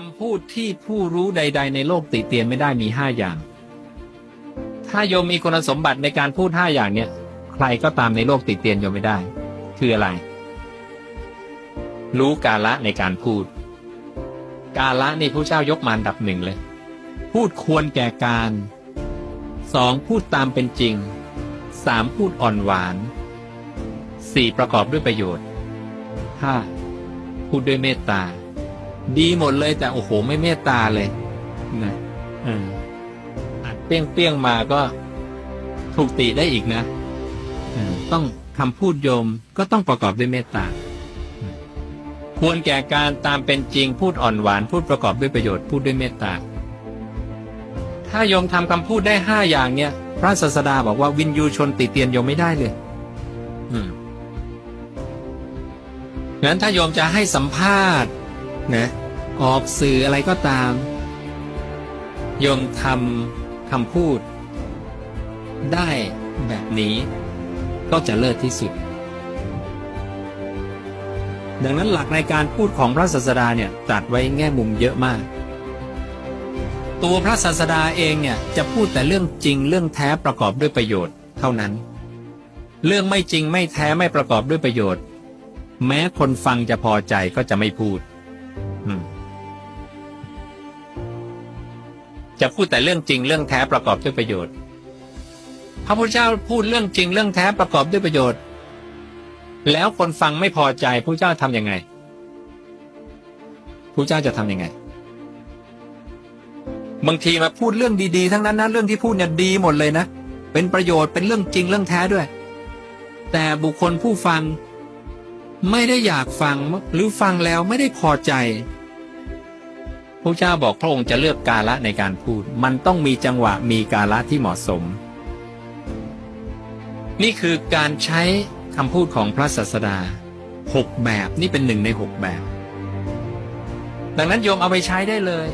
คำพูดที่ผู้รู้ใด ๆ ในโลกติเตียนไม่ได้มีห้าอย่าง ถ้าโยมมีคุณสมบัติในการพูดห้าอย่างเนี่ยใครก็ตามในโลกติเตียนโยมไม่ได้ คืออะไร รู้กาละในการพูด กาละนี่พระเจ้ายกมาอันดับหนึ่งเลย พูดควรแก่การสองพูดตามเป็นจริงสามพูดอ่อนหวานสี่ประกอบด้วยประโยชน์ห้าพูดด้วยเมตตา ดีหมดเลยแต่โอ้โหไม่เมตตาเลยนะอัดเปี้ยงเปี้ยงๆมาก็ถูกติได้อีกนะต้องคำพูดโยมก็ต้องประกอบด้วยเมตตา ควรแก่การตามเป็นจริงพูดอ่อนหวาน พูดประกอบด้วยประโยชน์พูดด้วยเมตตา ถ้าโยมทำคำพูดได้ห้าอย่างเนี่ย พระศาสดาบอกว่าวินยูชนติเตียนโยมไม่ได้เลยอืมงั้นถ้าโยมจะให้สัมภาษณ์ นะ ออกสื่ออะไรก็ตาม โยมทำคำพูด ได้แบบนี้ ก็จะเลิศที่สุด ดังนั้นหลักในการพูดของพระศาสดาเนี่ยตัดไว้แง่มุมเยอะมาก ตัวพระศาสดาเองเนี่ยจะพูดแต่เรื่องจริงเรื่องแท้ประกอบด้วยประโยชน์เท่านั้น เรื่องไม่จริงไม่แท้ไม่ประกอบด้วยประโยชน์ แม้คนฟังจะพอใจก็จะไม่พูด จะพูดแต่เรื่องจริงเรื่องแท้ประกอบด้วยประโยชน์ พระพุทธเจ้าพูดเรื่องจริงเรื่องแท้ประกอบด้วยประโยชน์ แล้วคนฟังไม่พอใจพระเจ้าทำยังไงพระเจ้าจะทำยังไง บางทีมาพูดเรื่องดีๆ ทั้งนั้นนะเรื่องที่พูดเนี่ยดีหมดเลยนะเป็นประโยชน์เป็นเรื่องจริงเรื่องแท้ด้วย แต่บุคคลผู้ฟังไม่ได้อยากฟังหรือฟังแล้วไม่ได้พอใจ ระเจ้าบอกพระองค์จะเลือกกาละในการพูด มันต้องมีจังหวะมีกาละที่เหมาะสม นี่คือการใช้คำพูดของพระศาสดาหกแบบนี่เป็นหนึ่งในหกแบบ ดังนั้นโยมเอาไปใช้ได้เลย